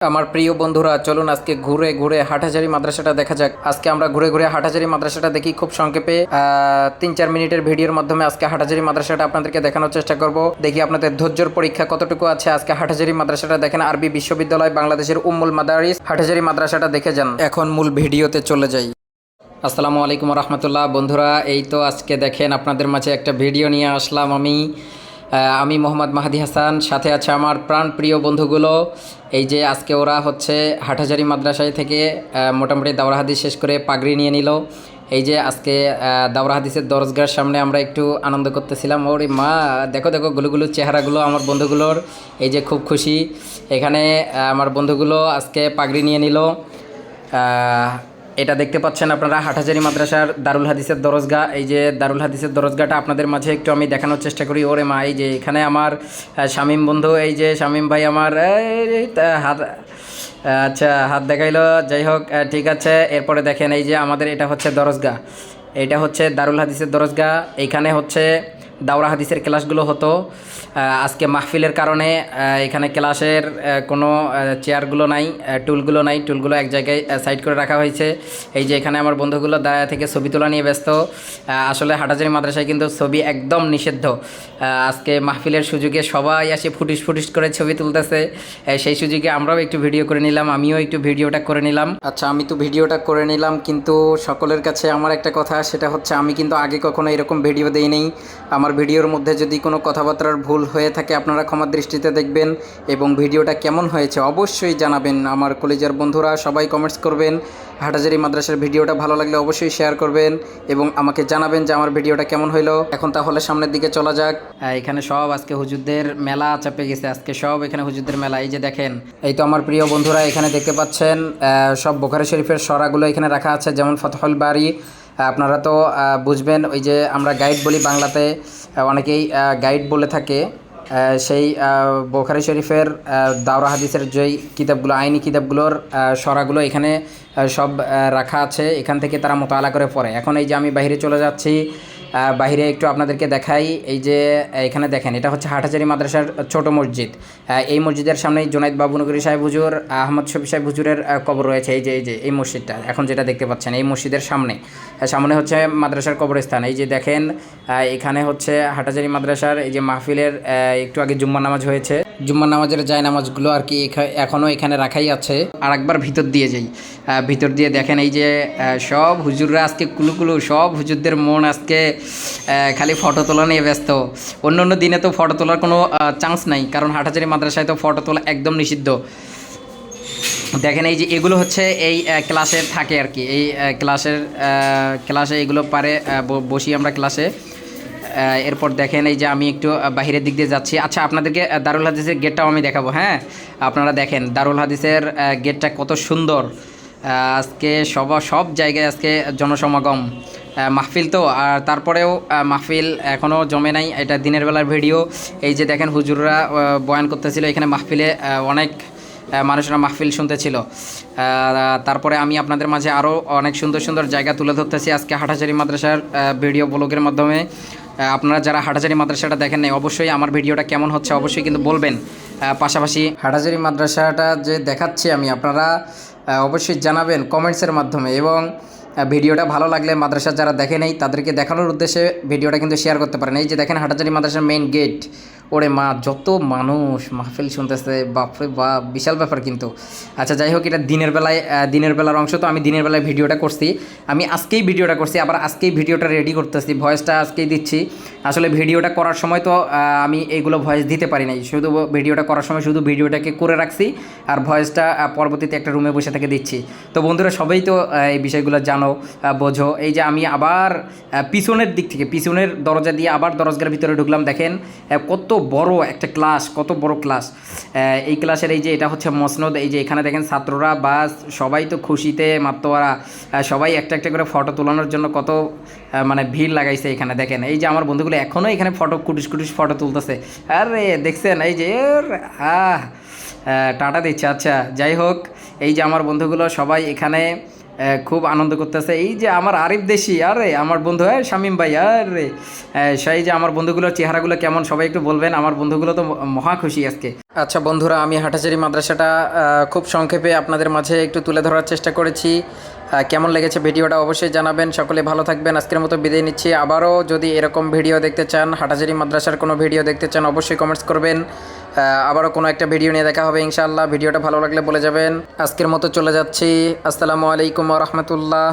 আমার প্রিয় বন্ধুরা, চলুন আজকে ঘুরে ঘুরে হাটহাজারি মাদ্রাসাটা দেখা যাক। আজকে আমরা ঘুরে ঘুরে হাটহাজারি মাদ্রাসাটা দেখি খুব সংক্ষেপে। তিন চার মিনিটের ভিডিওর মাধ্যমে আজকে হাটহাজারি মাদ্রাসাটা আপনাদেরকে দেখানোর চেষ্টা করব। দেখি আপনাদের ধৈর্যর পরীক্ষা কতটুকু আছে আজকে হাটহাজারি মাদ্রাসাটা দেখেন। আরবি বিশ্ববিদ্যালয়, বাংলাদেশের উম্মুল মাদারিস। হাটহাজারি মাদ্রাসাটা দেখে যান। এখন মূল ভিডিওতে চলে যাই। আসসালামু আলাইকুম রহমতুল্লাহ। বন্ধুরা, এই তো আজকে দেখেন আপনাদের মাঝে একটা ভিডিও নিয়ে আসলাম আমি। আমি মোহাম্মদ মাহাদি হাসান, সাথে আছে আমার প্রাণ প্রিয় বন্ধুগুলো। এই যে আজকে ওরা হচ্ছে হাটহাজারি মাদ্রাসায় থেকে মোটামুটি দাওরা হাদিস শেষ করে পাগড়ি নিয়ে নিল। এই যে আজকে দাওরা হাদিসের দরজগার সামনে আমরা একটু আনন্দ করতেছিলাম। ওরে মা, দেখো দেখো, গুলুগুলো চেহারাগুলো আমার বন্ধুগুলোর। এই যে খুব খুশি। এখানে আমার বন্ধুগুলো আজকে পাগড়ি নিয়ে নিল। এটা দেখতে পাচ্ছেন আপনারা হাটহাজারি মাদ্রাসার দারুল হাদিসের দরজগা। এই যে দারুল হাদিসের দরজগাটা আপনাদের মাঝে একটু আমি দেখানোর চেষ্টা করি। ওরে মা, এই যে এখানে আমার শামীম বন্ধু, এই যে শামীম ভাই আমার হাত আচ্ছা হাত দেখাইলো। যাই হোক ঠিক আছে। এরপরে দেখেন এই যে আমাদের এটা হচ্ছে দরজগা। এইটা হচ্ছে দারুল হাদিসের দরজগা। এইখানে হচ্ছে দাওরা হাদিসের ক্লাসগুলো হতো। আজকে মাহফিলের কারণে এখানে ক্লাসের কোনো চেয়ারগুলো নাই টুলগুলো নাই, টুলগুলো এক জায়গায় সাইড করে রাখা হয়েছে। এই যে এখানে আমার বন্ধুগুলো দাঁড়া থেকে ছবি তোলা নিয়ে ব্যস্ত। আসলে হাটাজারি মাদ্রাসায় কিন্তু ছবি একদম নিষিদ্ধ। আজকে মাহফিলের সুযোগে সবাই আসে ফুটিস ফুটিস করে ছবি তুলতেছে। সেই সুযোগে আমরাও একটু ভিডিও করে নিলাম, আমিও একটু ভিডিওটা করে নিলাম। আচ্ছা আমি তো ভিডিওটা করে নিলাম, কিন্তু সকলের কাছে আমার একটা কথা, সেটা হচ্ছে আমি কিন্তু আগে কখনো এরকম ভিডিও দেই নেই। আমার ভিডিওর মধ্যে যদি কোনো কথাবার্তার ভুল হয়ে থাকে, আপনারা ক্ষমার দৃষ্টিতে দেখবেন এবং ভিডিওটা কেমন হয়েছে অবশ্যই জানাবেন। আমার কলেজের বন্ধুরা সবাই কমেন্টস করবেন। হাটাজারি মাদ্রাসার ভিডিওটা ভালো লাগলে অবশ্যই শেয়ার করবেন এবং আমাকে জানাবেন যে আমার ভিডিওটা কেমন হইল। এখন তাহলে সামনের দিকে চলা যাক। এখানে সব আজকে হুজুরদের মেলা চাপে গেছে। আজকে সব এখানে হুজুরদের মেলা। এই যে দেখেন, এই তো আমার প্রিয় বন্ধুরা এখানে দেখতে পাচ্ছেন সব বোখারি শরীফের সরাগুলো এখানে রাখা আছে, যেমন ফতহল বাড়ি আপনারা তো বুঝবেন ওই যে আমরা গাইড বলি বাংলাতে অনেকেই গাইড বলে থাকে সেই বোখারি শরীফের দাওরা হাদিসের যেই কিতাবগুলো, আইনি কিতাবগুলোর সরাগুলো এখানে সব রাখা আছে, এখান থেকে তারা মোতালা করে পড়ে। এখন এই যে আমি বাইরে চলে যাচ্ছি বাইরে একটু আপনাদেরকে দেখাই। এই যে, এখানে দেখেন, এটা হচ্ছে হাটহাজারি মাদ্রাসার ছোট মসজিদ। এই মসজিদের সামনেই জোনাইদ বাবুনগরী সাহেব হুজুর, আহমদ শফি সাহেব হুজুরের কবর রয়েছে। এই যে এই যে, এই মসজিদটা, এখন যেটা দেখতে পাচ্ছেন, এই মসজিদের সামনে। সামনে হচ্ছে মাদ্রাসার কবরস্থান। এই যে দেখেন এখানে হচ্ছে হাটাজারি মাদ্রাসার এই যে মাহফিলের একটু আগে জুম্মা নামাজ হয়েছে। জুম্মা নামাজের জায় নামাজগুলো আর কি এখা- এখনও রাখাই আছে। আর একবার ভিতর দিয়ে যাই। ভিতর দিয়ে দেখেন এই যে সব হুজুররা আজকে কুলুকুলু সব হুজুরদের মন আজকে খালি ফটো তোলা নিয়ে ব্যস্ত। অন্য অন্য দিনে তো ফটো তোলার কোনো চান্স নাই, কারণ হাটাজারি মাদ্রাসায় তো ফটো তোলা একদম নিষিদ্ধ। দেখেন এই যে এগুলো হচ্ছে এই ক্লাসে থাকে আর কি। এই ক্লাসের ক্লাসে এগুলো পারে বসি আমরা ক্লাসে এরপর দেখেন এই যে আমি একটু বাহিরের দিক দিয়ে যাচ্ছি। আচ্ছা আপনাদেরকে দারুল হাদিসের গেটটাও আমি দেখাবো হ্যাঁ? আপনারা দেখেন, দারুল হাদিসের গেটটা কত সুন্দর। আজকে সব সব জায়গায় আজকে জনসমাগম। মাহফিল তো, আর তারপরেও মাহফিল এখনও জমে নাই। এটা দিনের বেলার ভিডিও। এই যে দেখেন, হুজুররা বয়ান করতেছিল, এখানে মাহফিলে অনেক মানুষরা মাহফিল শুনতেছিল। তারপরে আমি আপনাদের মাঝে আরও অনেক সুন্দর সুন্দর জায়গা তুলে ধরতেছি আজকে হাটাচারি মাদ্রাসার ভিডিও ব্লগের মাধ্যমে। আপনারা যারা হাটাচারি মাদ্রাসাটা দেখেন নাই, অবশ্যই আমার ভিডিওটা কেমন হচ্ছে অবশ্যই কিন্তু বলবেন। পাশাপাশি হাটাচারি মাদ্রাসাটা যে দেখাচ্ছি আমি, আপনারা অবশ্যই জানাবেন কমেন্টসের মাধ্যমে এবং ভিডিওটা ভালো লাগলে মাদ্রাসা যারা দেখে নেই, তাদেরকে দেখানোর উদ্দেশ্যে ভিডিওটা কিন্তু শেয়ার করতে পারেন। এই যে দেখেন হাটাচারি মাদ্রাসার মেইন গেট ওরে মা, যত মানুষ মাহফিল শুনতেছে, বাপরে বা, বিশাল ব্যাপার কিন্তু। আচ্ছা যাই হোক, এটা দিনের বেলায় দিনের বেলার অংশ, তো আমি দিনের বেলায় ভিডিওটা করছি। আমি আজকেই ভিডিওটা করছি, আবার আজকেই ভিডিওটা রেডি করতেছি, ভয়েসটা আজকেই দিচ্ছি। আসলে ভিডিওটা করার সময় তো আমি এইগুলো ভয়েস দিতে পারি নাই, শুধু ভিডিওটা করার সময় শুধু ভিডিওটাকে করে রাখছি, আর ভয়েসটা পরবর্তীতে একটা রুমে বসে থেকে দিচ্ছি। তো বন্ধুরা, সবাই তো এই বিষয়গুলো জানো বোঝো। এই যে আমি আবার পিছনের দিক থেকে, পিছনের দরজা দিয়ে আবার দরজার ভিতরে ঢুকলাম, দেখেন কত বড় একটা ক্লাস কত বড় ক্লাস এই ক্লাসের এই যে এটা হচ্ছে মসনদ এই যে এখানে দেখেন ছাত্ররা বা সবাই তো খুশিতে আহ, সবাই একটা একটা করে ফটো তোলানোর জন্য কত মানে ভিড় লাগাইছে এখানে দেখেন। এই যে আমার বন্ধুগুলো এখনও এখানে ফটো কুটিস কুটিস ফটো তুলতেছে। আরে দেখছেন? এই যে আহ টাটা দিচ্ছে। আচ্ছা যাই হোক এই যে আমার বন্ধুগুলো সবাই এখানে খুব আনন্দ করতেছে। এই যে আমার আরিফ দেশি, আরে আমার বন্ধু হ্যাঁ শামিম ভাই, আরে সেই যে আমার বন্ধুগুলোর চেহারাগুলো কেমন, সবাই একটু বলবেন, আমার বন্ধুগুলো তো মহা খুশি আজকে। আচ্ছা বন্ধুরা, আমি হাটাচারি মাদ্রাসাটা খুব সংক্ষেপে আপনাদের মাঝে একটু তুলে ধরার চেষ্টা করেছি। কেমন লেগেছে ভিডিওটা অবশ্যই জানাবেন। সকলে ভালো থাকবেন। আজকের মতো বিদায় নিচ্ছি। আবারও যদি এরকম ভিডিও দেখতে চান হাটাজারি মাদ্রাসার কোনো ভিডিও দেখতে চান, অবশ্যই কমেন্টস করবেন। আবারও কোনো একটা ভিডিও নিয়ে দেখা হবে ইনশাআল্লাহ। ভিডিওটা ভালো লাগলে বলে যাবেন। আজকের মতো চলে যাচ্ছি। আসসালামু আলাইকুম রহমতুল্লাহ।